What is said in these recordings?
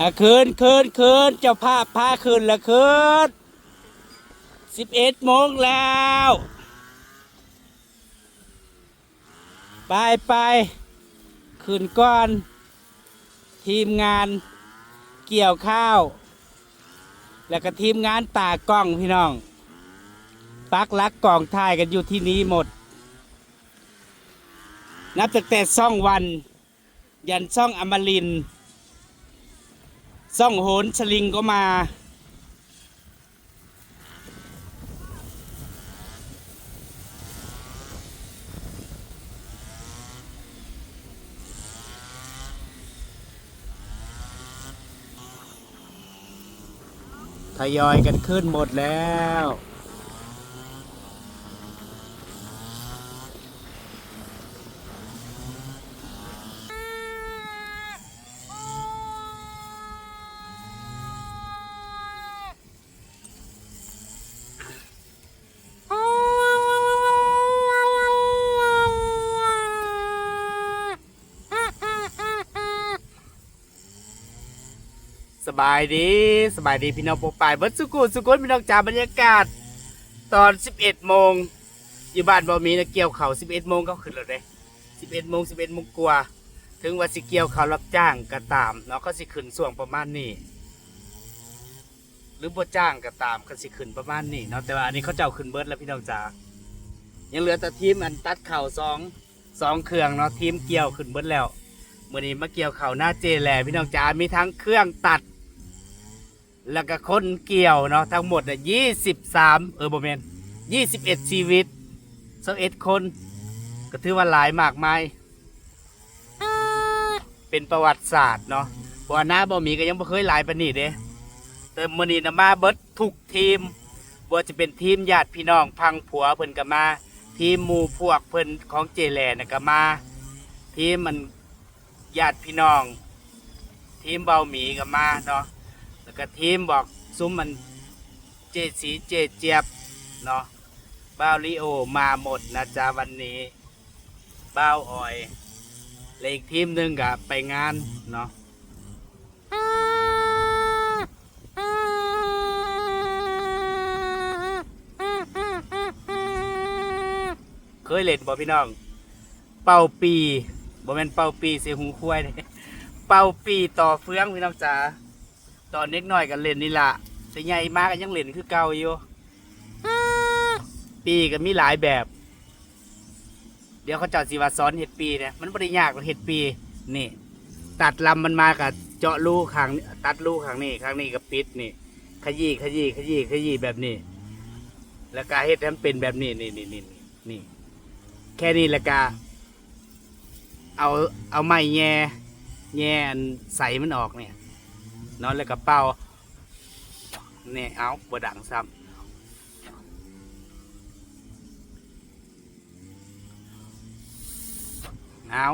อะคืนคืนคืนเจ้าภาพพาคืนละคืนสิบเอ็ดโมงแล้ว ไปไปคืนก้อน ทีมงานเกี่ยวข้าว แล้วก็ทีมงานตากล้องพี่น้อง ปักลักกล่องถ่ายกันอยู่ที่นี้หมด นับตั้งแต่ซ่องวัน ยันซ่องอมรินทร์ ส่องโหนสลิงก็มา ทยอยกันขึ้นหมดแล้ว สบายดีสบายดีพี่น้องปกปายเบิร์ดสุกุสุกุนพี่น้องจ่าบรรยากาศ ตอน 11โมงอยู่บ้านบ่มีนะเกี่ยวเขา11โมงก็ขึ้นแล้วเด้11โมง11โมงกว่าถึงว่าสิเกี่ยวเขารับจ้างก็ตามเนาะก็สิขึ้นส่วงประมาณนี้หรือบ่จ้างก็ตามก็สิขึ้นประมาณนี้เนาะแต่ว่าอันนี้เขาเจ้าขึ้นเบิร์ดแล้วพี่น้องจ๋ายังเหลือแต่ทีมอันตัดเข่าสองสองเครื่องเนาะทีมเกี่ยวขึ้นเบิร์ดแล้วเมื่อนี้มาเกี่ยวเข่าหน้าเจแหล่พี่น้องจ๋ามีทั้งเครื่องตัด แล้วก็คนเกี่ยวเนาะทั้งหมดอะยี่สิบสามเออโบเมนยี่สิบเอ็ดชีวิตสเอ็ดคน ก็ถือว่าหลายมากมายเป็นประวัติศาสตร์เนาะเพราะว่าหน้าบ่มีก็ยังบ่เคยหลายปานนี้เด้แต่มื้อนี้นะมาเบิดทุกทีมบ่ว่าจะเป็นทีมญาติพี่น้องพังผัวเพิ่นก็มา ทีมหมู่พวกเพิ่นของเจแลนะก็มา ทีมมันญาติพี่น้อง ทีมเบาหมีก็มาเนาะ แล้วก็ทีมบอกซุ้มมันเจสีเจเจี๊ยบเนาะบ้าวลิโอมาหมดนะจ๊ะวันนี้บ้าวออยและอีกทีมหนึ่งกับไปงานเนาะเคยเล่นบ่พี่น้อง เป่าปีบ่แม่นเป่าปีเสียหูควายเด้เป่าปีต่อเฟืองพี่น้องจ๋า ตอนเด็กน้อยกันเล่นนี่ละแต่ใหญ่มากก็ยังเล่นคือเก่าอยู่ปีก็มีหลายแบบ เดี๋ยวเขาเจาะสีวาซ้อนเห็ดปีเนี่ยมันไม่ได้ยากหรอกเห็ดปีนี่ ตัดลำมันมากับเจาะลูกข้างนี้ตัดลูกข้างนี้ข้างนี้กับปิดนี่ ขยี้ขยี้ขยี้ขยี้แบบนี้ แล้วก็เห็ดให้มันเป็นแบบนี้นี่นี่นี่นี่นี่แค่นี้แล้วก็เอาเอาไม้แง่แง่อันใสมันออกเนี่ย นอนแล้วก็เป่าเนี่ยเอาบดังซ้ำเอา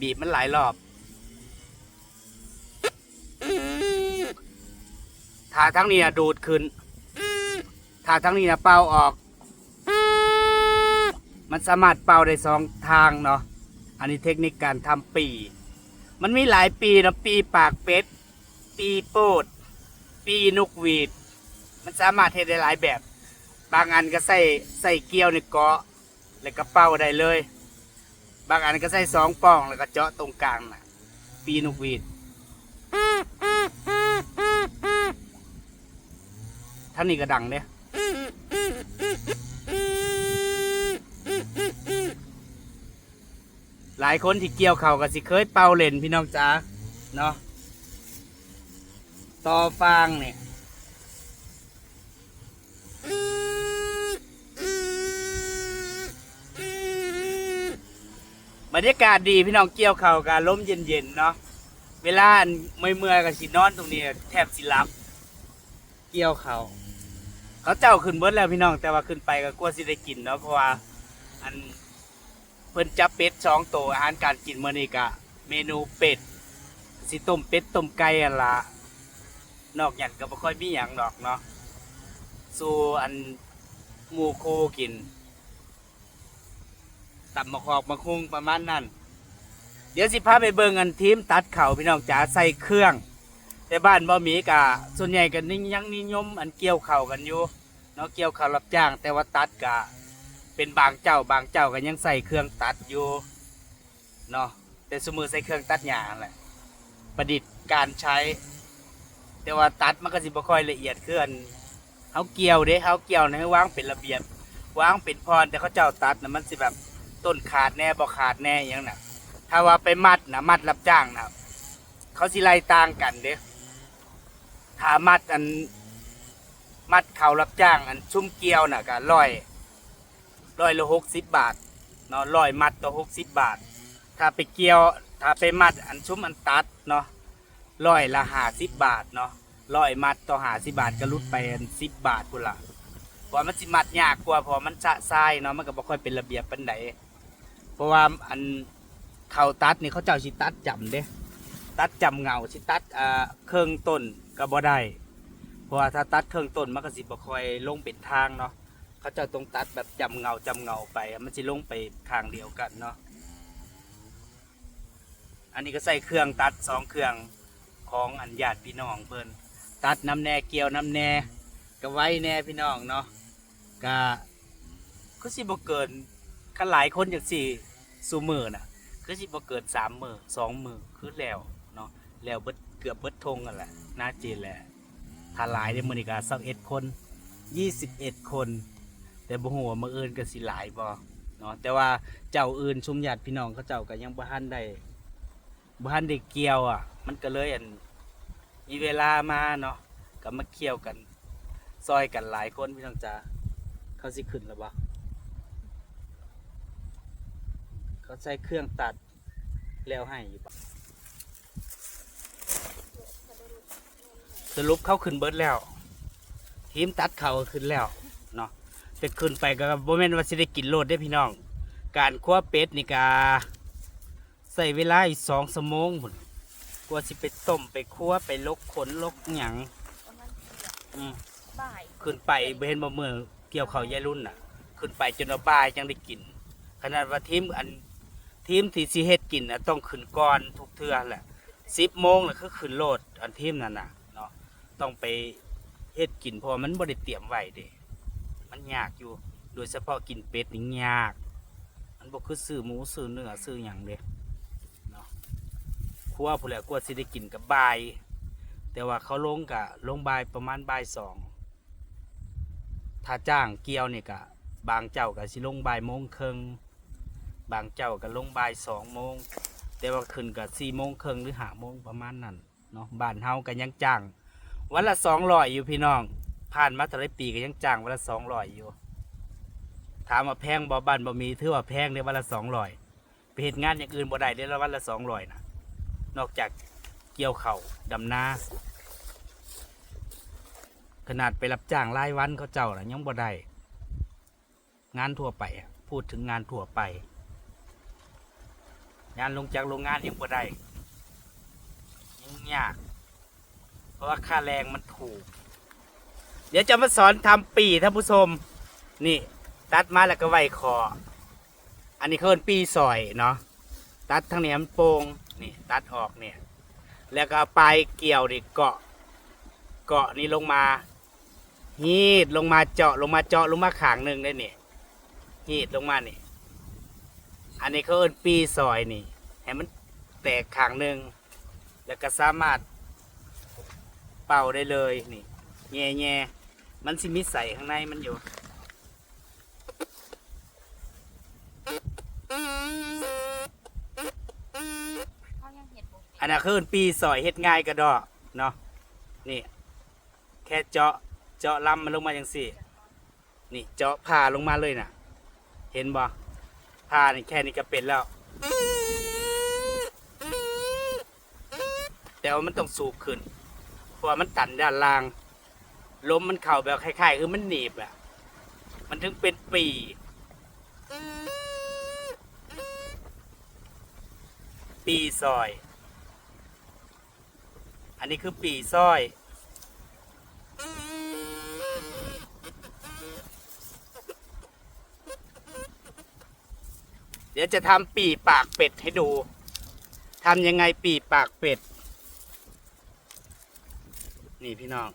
บีบมันหลายรอบถ้าทั้งนี้นะดูดขึ้นถ้าทั้งนี้นะเป่าออก มันสามารถเป่าได้สองทางเนาะ อันนี้เทคนิคการทำปี มันมีหลายปีนะปีปากเป็ด ปีโปด ปีนกหวีด มันสามารถเทได้หลายแบบ บางอันก็ใส่ใส่เกลียวในเกาะแล้วก็เป่าได้เลย บางอันก็ใส่สองป่องแล้วก็เจาะตรงกลางน่ะปีนกหวีดท่านนี้ก็ดังเนี่ย ลายคนที่เกี่ยวเขาวก็สิเคยเป่าเล่นพี่น้องจ๋าเนาะต่อฟางเนี่ยบรรยากาศดีพี่น้องเกี่ยวเข่ากันล้มเย็นๆเนาะเวลาอันเมื่อยๆก็สินอนตรงนี้แทบสิลับ เกี่ยวเขาเขาเจ้าขึ้นเบิดแล้วพี่น้องแต่ว่าขึ้นไปก็กลัวสิได้กินเนาะเพราะว่าอันเพิ่นจับเป็ด สองตัวอาหารการกินมื้อนี้กะเมนูเป็ดสิต้มเป็ดต้มไก่อันละนอกจากก็บ่ค่อยมีหยังดอกเนาะสู่อันหมูโคกินตับมะคอกมะคุงประมาณนั้น เดี๋ยวสิพาไปเบิ่งอันทีมตัดเข่าพี่น้องจ๋าใส่เครื่อง แต่บ้านบ่มีกะส่วนใหญ่กันนี่ยังนิยมอันเกี่ยวเข่ากันอยู่เนาะเกี่ยวเข่ารับจ้าง แต่ว่าตัดกะเป็นบางเจ้าบางเจ้าก็ยังใส่เครื่องตัดอยู่ เนาะแต่สมือใส่เครื่องตัดหญ้าแหละประดิษฐ์การใช้ แต่ว่าตัดมันก็สิบ่ค่อยละเอียดคืออันเฮาเกี่ยวเด้เฮาเกี่ยวให้วางเป็นระเบียบวางเป็นพรแต่เขาเจ้าตัดน่ะมันสิแบบต้นขาดแน่บ่ขาดแน่อหยังน่ะ ถ้าว่าไปมัดนะมัดรับจ้างนะเขาสิไล่ต่างกันเด้ถ้ามัดอันมัดเขารับจ้างอันชุ่มเกลียวน่ะก็ร้อยร้อยละหกสิบบาทเนาะร้อยมัดต่อหกสิบบาท ถ้าไปเกี่ยว ถ้าไปมัดอันชุ่มอันตัดเนาะร้อยละหาสิบบาทเนาะร้อยมัดต่อหาสิบบาทก็ลดไปอันสิบบาทพุ่นละเพราะมันสิมัดยากกว่าพราะมันชะทรายเนาะมันก็บ่ค่อยเป็นระเบียบปานใดเพราะว่าอันเขาตัดนี่เขาเจ้าสิตัดจำเด้ ตัดจำเงาสิตัดอ่าเครื่องต้นก็บ่ได้เพราะว่าถ้าตัดเครื่องต้นมันก็สิบ่ค่อยลงเป็นทางเนาะเขาเจ้าต้องตัดแบบจำเงาจำเงาไป มันสิลงไปทางเดียวกันเนาะ อันนี้ก็ใส่เครื่องตัดสองเครื่องของอันญาติพี่น้องเพิ่นตัดน้ำแน่เกี่ยวน้ำแน่ก็ไว้แน่พี่น้องเนาะก็ก็สิบ่เกินคันหลายคนจังสี่สูมือน่ะคือสิบ่เกินสามมือสองมือคือแล้วเนาะแล้วเบิดเกือบเบิดทงกันแหละน่าจีนแหละถ้าหลายในมือนี่ก็สักเอ็ดคนยี่สิบเอ็ดคน แต่บ่ฮู้ว่ามื้ออื่นก็สิหลายบ่เนาะแต่ว่าเจ้าอื่นชุมญาติพี่น้องเขาเจ้าก็ยังบ่ทันได้ บ่ทันได้เกี่ยวอะ มันก็เลยอันมีเวลามาเนาะก็มาเกี่ยวกันซอยกันหลายคนพี่น้องจ๋าเขาสิขึ้นแล้วบ่เขาใช้เครื่องตัดแล้วให้อยู่ปะสรุปเขาขึ้นเบิร์ดแล้ว ทีมตัดเขาขึ้นแล้วเนาะแต่ขึ้นไปก็บ่แม่นว่าสิได้กินโลดได้พี่น้อง การคั่วเป็ดนี่กา ใส่เวลาอีกสองชั่วโมงพุ่นกว่าสิไปต้มไปคั่วไปลกขนลกหยังอืมบ่ายขึ้นไปเห็นบ่เมื่อเกี่ยวเขาวยายรุ่นน่ะ ขึ้นไปจนว่าบ่ายจังได้กิน ขนาดว่าทีมอันทีมที่สิเฮ็ดกินน่ะต้องขึ้นก่อนทุกเทื่อแหละสิบโมงน่ะคือขึ้นโลดอันทีมนั่นน่ะเนาะต้องไปเฮ็ดกินเพราะว่ามันบ่ได้เตรียมไว้เด้มันยากอยู่ โดยเฉพาะกินเป็ดนี่ยาก มันบ่คือซื้อหมูซื้อเนื้อซื้อหยังเด้ ครัวผู้แหล้วกว่าสิได้กินกับบ่าย แต่ว่าเขาลงกะลงบ่ายประมาณบ่ายสองถ้าจ้างเกี่ยวนี่กะบางเจ้าก็สิลงบ่ายโมงครึ่งบางเจ้าก็ลงบ่ายสองโมงแต่ว่าขึ้นกับสี่โมงครึ่งหรือห้าโมงประมาณนั้นเนาะบ้านเฮาก็ยังจ้างวันละสองร้อยอยู่พี่น้อง ผ่านมาแต่ละปีก็ยังจ้างวันละสองร้อยอยู่ถามว่าแพงบ่บ้านบ่มีถือว่าแพงได้วันละสองร้อยไปเหตุงานอย่างอื่นบ่ได้ได้ละวันละสองร้อยนะ นอกจากเกี่ยวเข่าดำนาขนาดไปรับจ้างรายวันเขาเจ้าน่ะยังบ่ได้งานทั่วไป พูดถึงงานทั่วไป งานลงจากโรงงานยังบ่ได้ยังยาก เพราะว่าค่าแรงมันถูก เดี๋ยวจะมาสอนทำปีท่านผู้ชมนี่ตัดมาแล้วก็ไว้คอ อันนี้เขาเป็นปีซอยเนาะตัดทั้งนี้มันโป่ง นี่ตัดออกเนี่ย แล้วก็ปลายเกี่ยวนี่เกาะ เกาะนี่ลงมาฮีดลงมาเจาะลงมาเจาะลงมาขางหนึ่งได้เนี่ยฮีดลงมานี่ อันนี้เขาเอิ้นปีซอยนี่ให้มันแตกขางหนึ่งแล้วก็สามารถเป่าได้เลยนี่แง่แง่มันสิมีใส่ข้างในมันอยู่ อันนั้นคือปีซอยเฮ็ดง่ายกระดอกเนาะนี่ แค่เจาะเจาะลำมันลงมาอย่างสี่นี่เจาะผ่าลงมาเลยน่ะ เห็นบ่ผ่านี่แค่นี้ก็เป็นแล้ว แต่ว่ามันต้องสูบขึ้นเพราะว่ามันตันด้านล่างลมมันเข่าแบบคล้ายๆ คือมันหนีบอะ มันถึงเป็นปีปีซอย อันนี้คือปีซอย เดี๋ยวจะทำปีปากเป็ดให้ดูทำยังไงปีปากเป็ด นี่พี่น้อง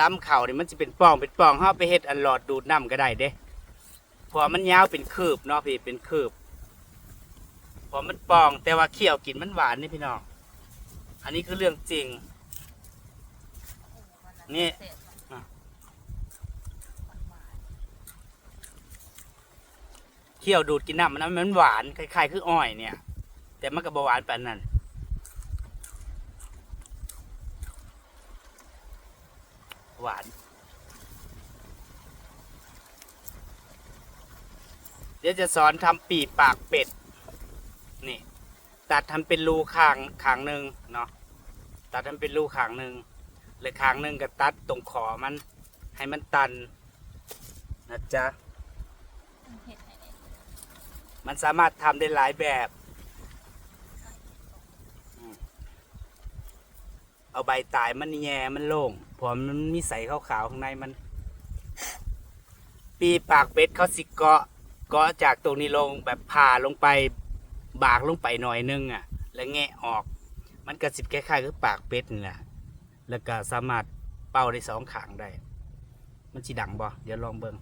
ล้ำเข่านี่มันจะเป็นปองเป็นปองเฮาไปเฮ็ดอันหลอดดูดน้ำก็ได้เด้พราะมันยาวเป็นคืบเนาะพี่เป็นคืบพราะมันปองแต่ว่าเคี่ยวกินมันหวานนี่พี่น้อง อันนี้คือเรื่องจริง นี่เคี่ยวดูดกินน้ำมันนะมันหวานคล้ายๆคืออ้อยเนี่ย แต่มันก็บหวานปานนั้นหวาน เดี๋ยวจะสอนทำปีกปากเป็ด นี่ ตัดทำเป็นรูขางขางหนึ่งเนาะตัดทำเป็นรูขางหนึ่งเลยขางหนึ่งก็ตัดตรงขอมัน ให้มันตันนะจ๊ะมันสามารถทำได้หลายแบบ เอาใบตายมันแย่มันโล่งเพราะมันมีใสขาวๆข้างในมัน ปีปากเป็ดเขาสิเกาะเกาะจากตรงนี้ลงแบบผ่าลงไป บากลงไปหน่อยนึงอะ แล้วแงะออก มันก็สิบคล้ายๆคือปากเป็ดนี่แหละแล้วก็สามารถเป่าได้สองขางได้ มันสิดังบ่เดี๋ยวลองเบิ่ง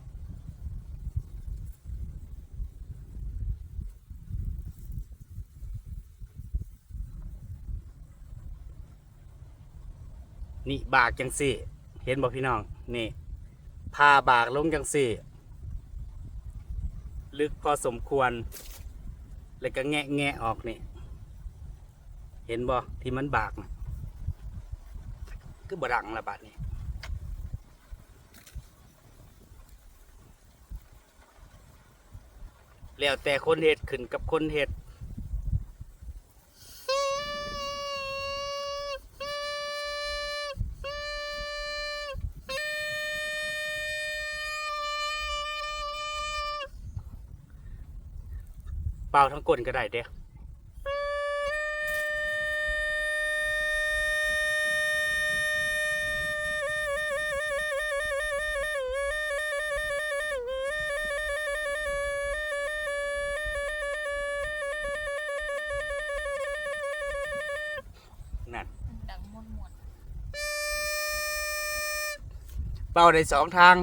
นี่บากจังสี่ เห็นบ่พี่น้อง นี่พาบากลงจังสี่ ลึกพอสมควร แล้วก็แงะแงะออกนี่ เห็นบ่ที่มันบากนะคือบดังละบาดนี่แล้วแต่คนเห็ดขึ้นกับคนเห็ดาทั้งก้นก็ได้เด้นั่นดังมวนมวนเป่าได้สองทาง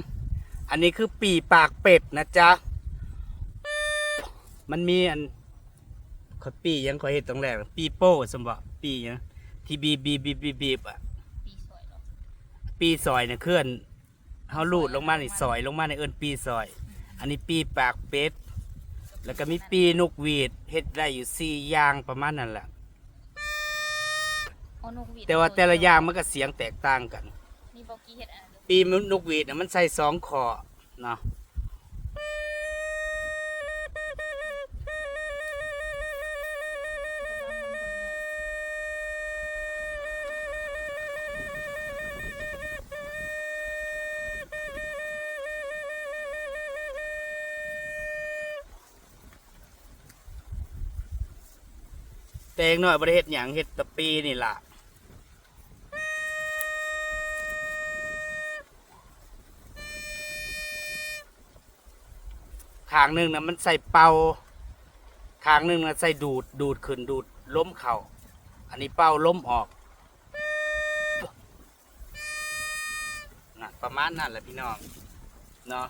อันนี้คือปีปากเป็ดนะจ๊ะ มันมีอันขอยปียังขอยเห็ดตรงแรกปีโป้สมบัติปียังที่บีบีบีบีบีบอะปีสวยหรอปีซอยเนี่ยเคลื่อนเขาลูดลงมาในซอย ลงมาในเอินปีซอย อันนี้ปีปากเป็ดแล้วก็มีปีนกหวีดเฮ็ดได้อยู่สี่อย่างประมาณนั้นแหละอ๋อนกหวีดแต่ว่าแต่ละอย่างมันก็เสียงแตกต่างกัน มีบอกกี้เห็ดอันนั้นปีนกหวีดน่ะมันใส่สองคอเนาะ ตงหน่อยประเทศอย่างเฮ็ดแตะปีนี่ล่ะขางหนึ่งนะมันใส่เป่าขางหนึ่งนะใส่ดูดดูดขึ้นดูดล้มเข่า อันนี้เป่าล้มออกนะประมาณนั้นแหละพี่น้องเนาะ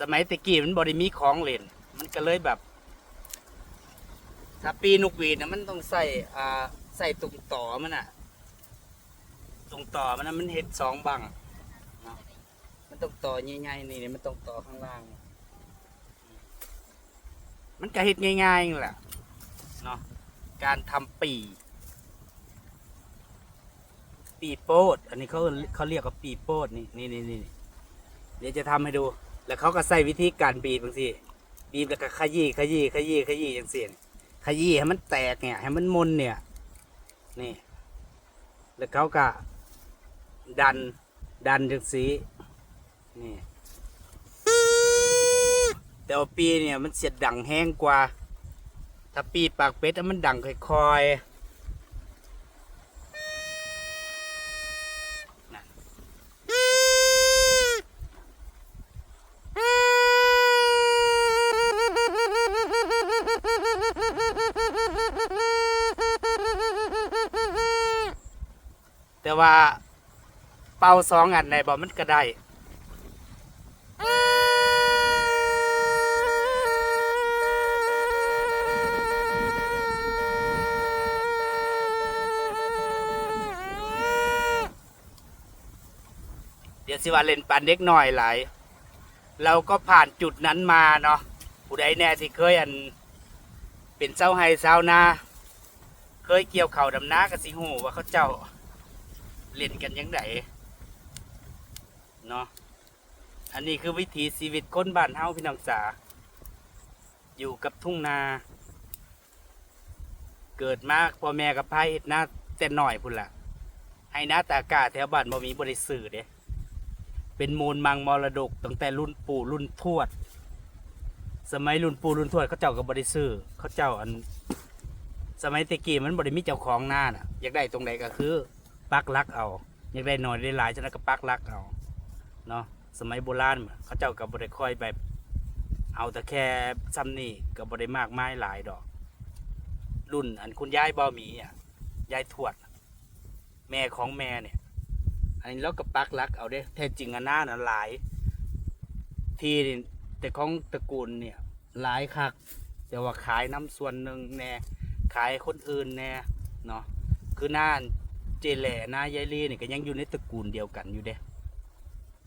สมัยตะกี้มันบริมีของเล่น มันก็เลยแบบ ถ้าปีนุกวีดนะมันต้องใส่อ่าใส่ตรงต่อมันอะตรงต่อมันนะมันเห็ดสองบังนะมันต้องต่อใหญ่ๆนี่นี่มันต้องต่อข้างล่าง มันก็เห็ดง่ายๆนั่แหละเนาะการทำปีปีโป้ดอันนี้เขาเขาเรียกว่าปีโป้ดนี่นี่นี่นี่เดี๋ยวจะทำให้ดู แล้วเขาก็ใส่วิธีการบีบบางทีบีบแล้วก็ขยี้ขยี้ขยี้ขยี้อย่างเสียนขยี้ให้มันแตกเนี่ยให้มันมนเนี่ยนี่ แล้วเขาก็ดันดันจังสีนี่แต่ว่าปีเนี่ยมันเสียดดังแห้งกว่า ถ้าปีปากเป็ดอะมันดังค่อยๆ แต่ว่าเป่าสองอันในบ่มันก็ได้เดี๋ยวสิว่าเล่นปันเด็กหน่อยหลายเราก็ผ่านจุดนั้นมาเนาะผู้ใดแน่ที่เคยอัน เป็นเจ้าไฮเจ้านา เคยเกี่ยวเข่าดำนากับสิหูว่าเขาเจ้า เล่นกันยังไงเนาะอันนี้คือวิถีชีวิตคนบ้านเฮาพี่น้องจ๋าอยู่กับทุ่งนา เกิดมาพ่อแม่กับพายเฮ็ดนาแต่หน่อยพุ่นละให้น้าตากาแถวบ้านบ่มีบริสื่อเด้เป็นมูลมังมรดกตั้งแต่รุ่นปู่รุ่นทวด สมัยรุ่นปู่รุ่นทวดเขาเจ้าก็บบริสื่อเขาเจ้าอัน สมัยตะกี้มันบริมีเจ้าของหน้าน่ะ อยากได้ตรงไหนก็คือ ปักลักเอาอยากได้หน่อยได้หลายฉะนั้นก็ปักลักเอาเนาะสมัยโบราณเขาเจ้าก็บบริคอยแบบ เอาแต่แค่ซ้ำนี่ก็บบริมากไม้หลายดอก รุ่นอันคุณยายบ่มีอะยายทวด แม่ของแม่เนี่ยอันนี้เราก็ปักลักเอาเด้แท้จริงอันหน้าน่ะหลาย ที่แต่ของตระกูลเนี่ยหลายคักแต่ว่าขายน้ำส่วนหนึ่งแน่ขายคนอื่นแน่เนาะคือน้า เจแหล่น้ายายลีนี่ก็ยังอยู่ในตระกูลเดียวกันอยู่เด้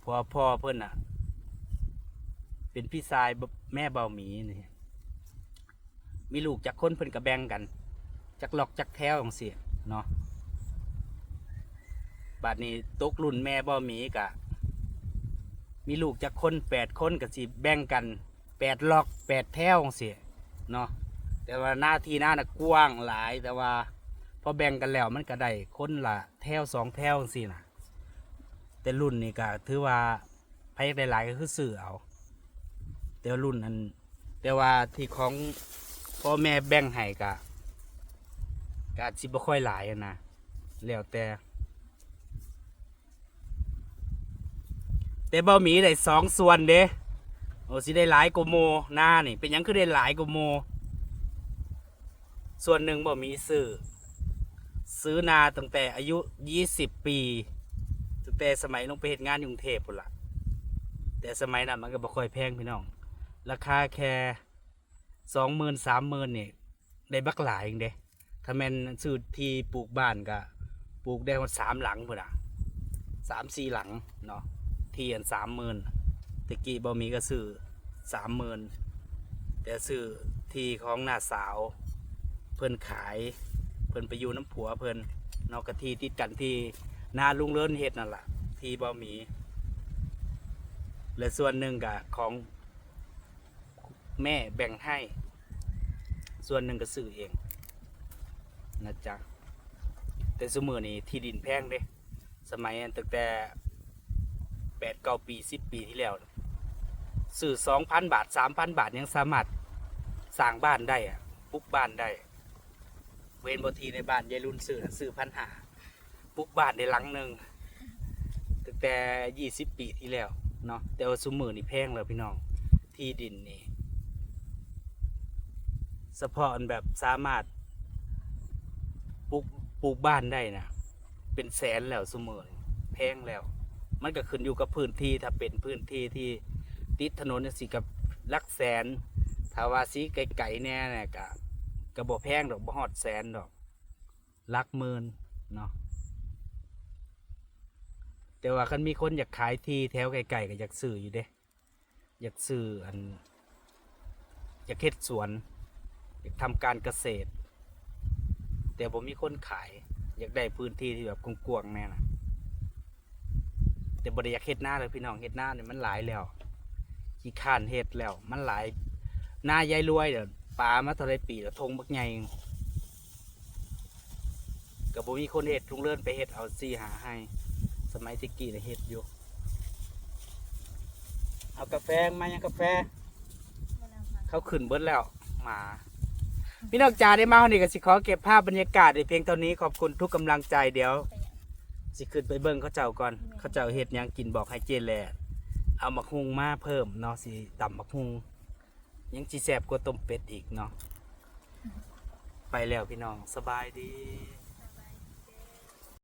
พอพ่อเพิ่อนอะ เป็นพี่ชายแม่เบาหมีนี่มีลูกจากคนเพิ่อนก็แบ่งกันจากหลอกจากแท้วของเสียเนาะบัดนี้ตกรุ่นแม่บ่มีกะ มีลูกจากคนแปดคนกับสิแบ่งกันแปดหลอกแปดแถวของเสียเนาะแต่ว่าหน้าที่หน้าน่ะกว้างหลายแต่ว่า พอแบ่งกันแล้วมันก็ได้คนละแถวสองแถวสินะแต่รุ่นนี้ก็ถือว่าไพ่ได้หลายก็คือสื่อเอาแต่รุ่นนั้นแต่ว่าที่ของพ่อแม่แบ่งให้กะก็อาจสิบ่ค่อยหลายนะแล้วแต่แต่บ่หมีได้สองส่วนเด้โอ้สิได้หลายกโมหน้านี่เป็นยังคือได้หลายกโม ส่วนหนึ่งบ่มีซื้อ ซื้อนาตั้งแต่อายุยี่สิบปีตั้งแต่สมัยลงไปเฮ็ดงานอยกรุงเทพพุ่นละแต่สมัยนั้นมันก็บ่ค่อยแพงพี่น้อง ราคาแค่สองหมื่นสามหมื่นเนี่ยได้บักหลายเองเด้ถ้าแม่นซื้อที่ปลูกบ้านก็ปลูกได้หมดสามหลังพุ่นอะสามสี่หลังเนาะที่อันสามหมื่นตะกี้บ่มีก็ซื้อสามหมื่นแต่ซื้อที่ของหน้าสาว เพิ่อนขาย เพิ่นไปอยู่น้ำผัวเพิ่นนอกกะทีติดกันที่นาลุงเลินเฮ็ดนั่นแหละที่บ่มี และส่วนหนึ่งกับของแม่แบ่งให้ ส่วนหนึ่งก็ซื้อเองนะจ๊ะแต่สมือนี้ที่ดินแพงเด้ สมัยอันตั้งแต่แปดเก้าปีสิบปีที่แล้วซื้อสองพันบาทสามพันบาทยังสามารถสร้างบ้านได้อะปลุกบ้านได้ เวนบทีในบ้านยายรุ่นซื้อน่ะซื้อพันหาปลุกบ้านในหลังหนึ่งตั้งแต่ยี่สิบปีที่แล้วเนาะแต่ว่าซุมือนี่แพงแล้วพี่น้อง ที่ดินนี่เฉพาะอันแบบสามารถปลูกปลูกบ้านได้นะเป็นแสนแล้วซุมือแพงแล้ว มันก็ขึ้นอยู่กับพื้นที่ถ้าเป็นพื้นที่ที่ติดถนนนี่ยสิกับลักแสนถ้าว่าสีไกลๆแน่เนี่ยก็ ก็บ่แพงดอกบ่ฮอดแสนดอกลักหมื่นเนาะแต่ว่าคันมีคนอยากขายทีแถวไกลๆก็อยากซื้ออยู่เด้ อยากซื้ออัน อยากเฮ็ดสวน อยากทำการเกษตร แต่ผมมีคนขาย อยากได้พื้นที่ที่แบบกว้างๆแน่นะแต่บริยากเฮ็ดหน้าเลยพี่น้องเฮ็ดหน้าเนี่ยมันหลายแล้วขี้ข้านเฮ็ดแล้ว มันหลายหน้ายายรวยเดี๋ยว ปลามาเท่าไรปีแล้วทงบักใหญ่กับบ่มีคนเฮ็ดลุงเลื่อนไปเฮ็ดเอาซีหาให้ สมัยตะกี้เนี่เฮ็ดอยู่เอากาแฟมายังกาแฟ เขาขึ้นเบิดแล้วหมาพี่น้องจ๋าได้มาเฮานี่ก็สิขอเก็บภาพบรรยากาศในเพียงเท่านี้ขอบคุณทุกกำลังใจเดี๋ยว สิขึ้นไปเบิ่งเขาเจ้าก่อนเขาเจ้าเฮ็ดยังกินบอกให้เจแลเอามักฮุงมาเพิ่มเนาะสิตำมักฮุง ยังจีแสบกว่าต้มเป็ดอีกเนาะไปแล้วพี่น้องสบายดี